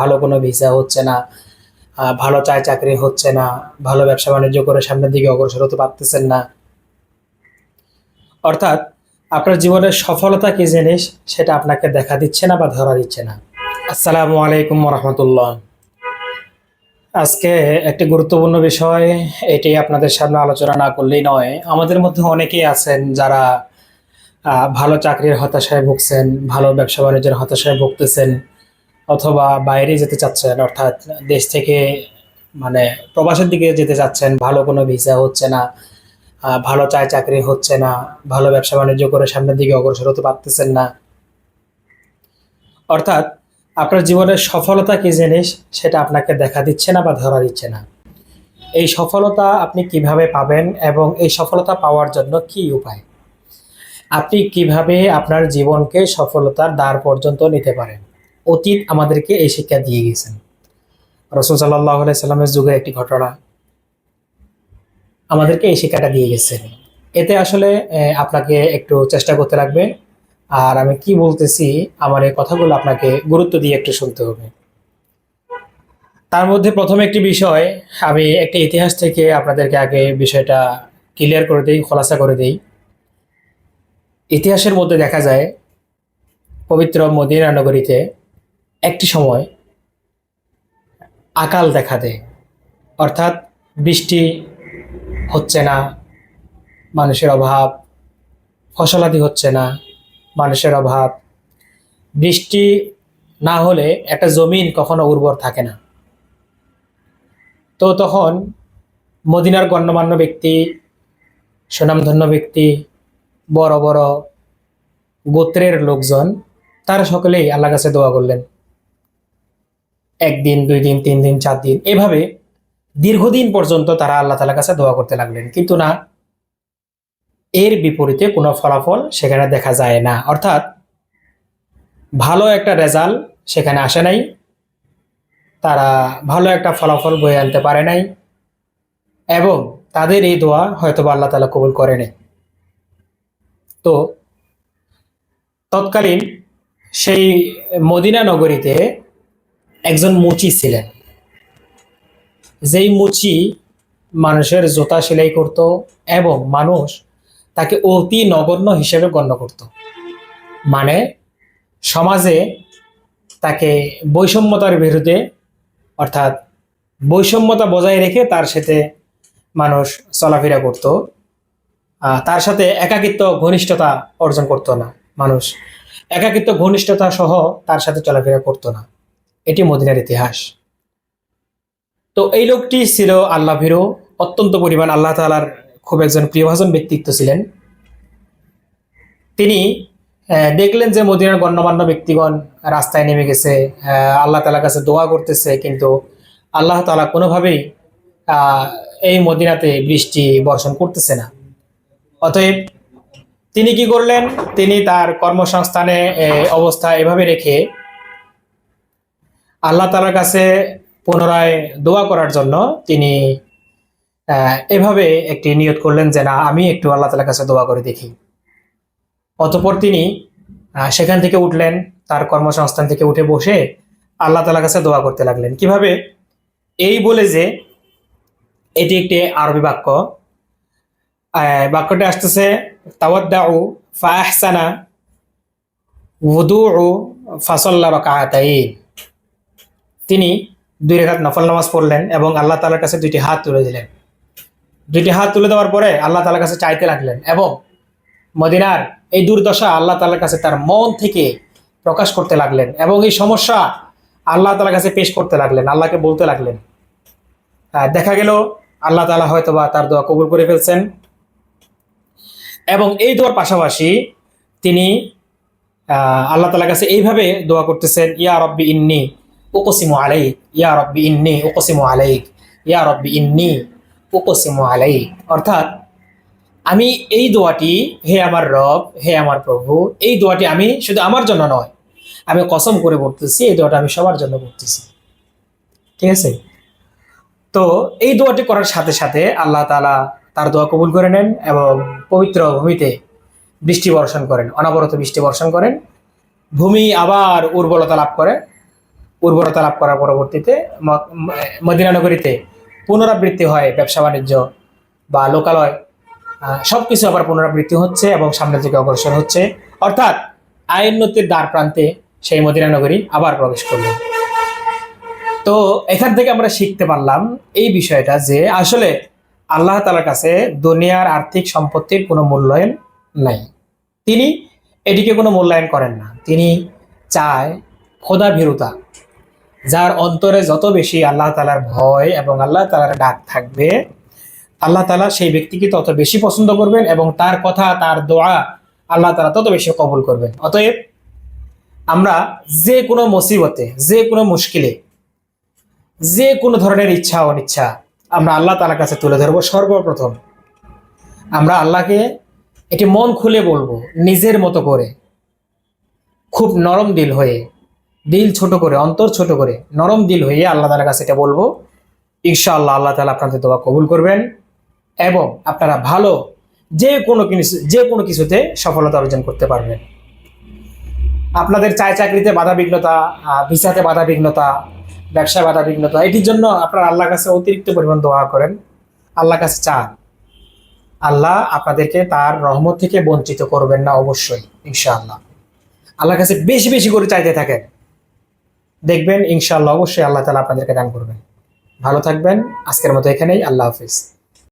ভালো কোনো ভিসা হচ্ছে না ভালো চায় চাকরি হচ্ছে না, ভালো ব্যবসা বাণিজ্য করে সামনের দিকে অগ্রসর হতে পারতেছেন না। অর্থাৎ আপনার জীবনের সফলতা কি জিনিস সেটা আপনাকে দেখা দিচ্ছে না বা ধরা দিচ্ছে না। আসসালামু আলাইকুম রহমতুল্লাহ আজকে একটি গুরুত্বপূর্ণ বিষয়, এটি আপনাদের সামনে আলোচনা না করলেই নয়। আমাদের মধ্যে অনেকেই আছেন যারা ভালো চাকরির হতাশায় ভুগছেন, ভালো ব্যবসা বাণিজ্যের হতাশায় ভুগতেছেন। অথবা বাইরে যেতে চাচ্ছেন, অর্থাৎ দেশ থেকে মানে প্রবাসের দিকে যেতে চাচ্ছেন, ভালো কোনো ভিসা হচ্ছে না ভালো চায় চাকরি হচ্ছে না, ভালো ব্যবসা বাণিজ্য করে সামনের দিকে অগ্রসর হতে পারতেছেন না। অর্থাৎ আপনার জীবনের সফলতা কি জিনিস সেটা আপনাকে দেখা দিচ্ছে না বা ধরা দিচ্ছে না। এই সফলতা আপনি কীভাবে পাবেন এবং এই সফলতা পাওয়ার জন্য কি উপায়? আপনি কীভাবে আপনার জীবনকে সফলতার দ্বার পর্যন্ত নিতে পারেন? অতীত আমাদেরকে এই শিক্ষা দিয়ে গেছেন। রসুল সাল্লাহ সাল্লামের যুগে একটি ঘটনা আমাদেরকে এই শিক্ষাটা দিয়ে গেছেন। এতে আসলে আপনাকে একটু চেষ্টা করতে লাগবে। আর আমি কি বলতেছি, আমার এই কথাগুলো আপনাকে গুরুত্ব দিয়ে একটু শুনতে হবে। তার মধ্যে প্রথম একটি বিষয়, আমি একটা ইতিহাস থেকে আপনাদেরকে আগে বিষয়টা ক্লিয়ার করে দিই, খোলাসা করে দিই। ইতিহাসের মধ্যে দেখা যায়, পবিত্র মদিনা নগরীতে একটি সময় আকাল দেখা দেয়। অর্থাৎ বৃষ্টি হচ্ছে না, মানুষের অভাব, ফসলাদি হচ্ছে না, মানুষের অভাব। বৃষ্টি না হলে একটা জমিন কখনো উর্বর থাকে না। তো তখন মদিনার গণ্যমান্য ব্যক্তি, সুনামধন্য ব্যক্তি, বড় বড় গোত্রের লোকজন, তারা সকলেই আল্লাহ কাছে দোয়া করলেন। একদিন দুই দিন তিন দিন চার দিন এভাবে দীর্ঘদিন পর্যন্ত তারা আল্লাহ তালার কাছে দোয়া করতে লাগলেন। কিন্তু না, এর বিপরীতে কোনো ফলাফল সেখানে দেখা যায় না। অর্থাৎ ভালো একটা রেজাল্ট সেখানে আসে নাই, তারা ভালো একটা ফলাফল বয়ে আনতে পারে নাই, এবং তাদের এই দোয়া হয়তো বা আল্লাহ তালা কবুল করে নেই। তো তৎকালীন সেই মদিনা নগরীতে একজন মুচি ছিলেন। যেই মুচি মানুষের জোতা সেলাই করত এবং মানুষ তাকে অতি নগণ্য হিসেবে গণ্য করত। মানে সমাজে তাকে বৈষম্যতার বিরুদ্ধে, অর্থাৎ বৈষম্যতা বজায় রেখে তার সাথে মানুষ চলাফেরা করত। তার সাথে একাকিত্ব, ঘনিষ্ঠতা অর্জন করতো না। মানুষ একাকিত্ব, ঘনিষ্ঠতা সহ তার সাথে চলাফেরা করতো না। এটি মদিনার ইতিহাস। তো এই লোকটি ছিল আল্লাহ ভীরু অত্যন্ত পরিমাণ আল্লাহ তালার খুব একজন প্রিয়ভাজন ব্যক্তিত্ব ছিলেন। তিনি দেখলেন যে মদিনার গণ্যমান্য ব্যক্তিগণ রাস্তায় নেমে গেছে আল্লাহ তালার কাছে দোয়া করতেছে, কিন্তু আল্লাহ তালা কোনোভাবেই এই মদিনাতে বৃষ্টি বর্ষণ করতেছে না। অতএব তিনি কি করলেন? তিনি তার কর্মসংস্থানে অবস্থা এভাবে রেখে আল্লাহ তালার কাছে পুনরায় দোয়া করার জন্য তিনি এভাবে একটি নিয়ত করলেন যে, না, আমি একটু আল্লাহ তালার কাছে দোয়া করে দেখি। অতপর তিনি সেখান থেকে উঠলেন, তার কর্মসংস্থান থেকে উঠে বসে আল্লাহ তালার কাছে দোয়া করতে লাগলেন। কীভাবে? এই বলে যে, এটি একটি আরবি বাক্য। বাক্যটি আসতেছে, তাওয়াদ্দাউ ফাহসানা ওদুউ ফাসল্লা রাকাতাইন। তিনি দুই রেখাত নফল নামাজ পড়লেন এবং আল্লাহ তালার কাছে দুইটি হাত তুলে দিলেন। দুইটি হাত তুলে দেওয়ার পরে আল্লাহ তালার কাছে চাইতে লাগলেন এবং মদিনার এই দুর্দশা আল্লাহ তালার কাছে তার মন থেকে প্রকাশ করতে লাগলেন এবং এই সমস্যা আল্লাহ তালার কাছে পেশ করতে লাগলেন, আল্লাহকে বলতে লাগলেন। দেখা গেল আল্লাহ তালা হয়তো বা তার দোয়া কবুল করে ফেলছেন এবং এই দোয়ার পাশাপাশি তিনি আল্লাহ তালার কাছে এইভাবে দোয়া করতেছেন, ইয়া রব্বি ইন্নি উকসিমু আলাইক, ইয়া রব্বি ইন্নি উকসিমু আলাইক, ইয়া রব্বি ইন্নি উকসিমু আলাইক। অর্থাৎ আমি এই দোয়াটি, হে আমার রব, হে আমার প্রভু, এই দোয়াটি আমি শুধু আমার জন্য নয়, আমি কসম করে পড়তেছি এই দোয়াটা আমি সবার জন্য করতেছি ঠিক আছে? তো এই দোয়াটি করার সাথে সাথে আল্লাহ তালা তার দোয়া কবুল করে নেন এবং পবিত্র ভূমিতে বৃষ্টি বর্ষণ করেন, অনবরত বৃষ্টি বর্ষণ করেন, ভূমি আবার উর্বরতা লাভ করে। উর্বরতা লাভ করার পরবর্তীতে ম- ম- মদিনা নগরীতে পুনরাবৃত্তি হয় ব্যবসা বাণিজ্য বা লোকালয়। সব কিছু আবার পুনরাবৃত্তি হচ্ছে এবং সামনের দিকে অগ্রসর হচ্ছে। অর্থাৎ আইনতির দ্বার প্রান্তে সেই মদিনা নগরী আবার প্রবেশ করল। তো এখান থেকে আমরা শিখতে পারলাম এই বিষয়টা যে আসলে আল্লাহ তালার কাছে দুনিয়ার আর্থিক সম্পত্তির কোনো মূল্যায়ন নাই। তিনি এটিকে কোনো মূল্যায়ন করেন না। তিনি চায় খোদা ভীরুতা যার অন্তরে যত বেশি আল্লাহ তালার ভয় এবং আল্লাহ তালার ডাক থাকবে, আল্লাহ তালা সেই ব্যক্তিকে তত বেশি পছন্দ করবেন এবং তার কথা, তার দোয়া আল্লাহ তালা তত বেশি কবুল করবেন। অতএব আমরা যে কোনো মুসিবতে, যে কোনো মুশকিলে, যে কোনো ধরনের ইচ্ছা, অনিচ্ছা আমরা আল্লাহ তালার কাছে তুলে ধরবো সর্বপ্রথম। আমরা আল্লাহকে এটি মন খুলে বলব, নিজের মতো করে, খুব নরম দিল হয়ে। দিল ছোট করে, অন্তর ছোট করে, নরম দিল হয়ে আল্লাহ তালার কাছে এটা বলব। ইনশাআল্লাহ আল্লাহ তালা আপনাদের দোয়া কবুল করবেন এবং আপনারা ভালো যে কোনো কিছু, যে কোনো কিছুতে সফলতা অর্জন করতে পারবেন। আপনাদের চায় চাকরিতে বাধা বিঘ্নতা ভিসাতে বাধা বিঘ্নতা, ব্যবসায় বাধা বিঘ্নতা, এটির জন্য আপনারা আল্লাহর কাছে অতিরিক্ত পরিমাণ দোয়া করেন। আল্লাহর কাছে চান। আল্লাহ আপনাদেরকে তার রহমত থেকে বঞ্চিত করবেন না অবশ্যই, ইনশাআল্লাহ। আল্লাহর কাছে বেশি বেশি করে চাইতে থাকেন। দেখবেন, ইনশাআল্লাহ অবশ্যই আল্লাহ তালা আপনাদেরকে দান করবেন। ভালো থাকবেন, আজকের মতো এখানেই, আল্লাহ হাফিজ।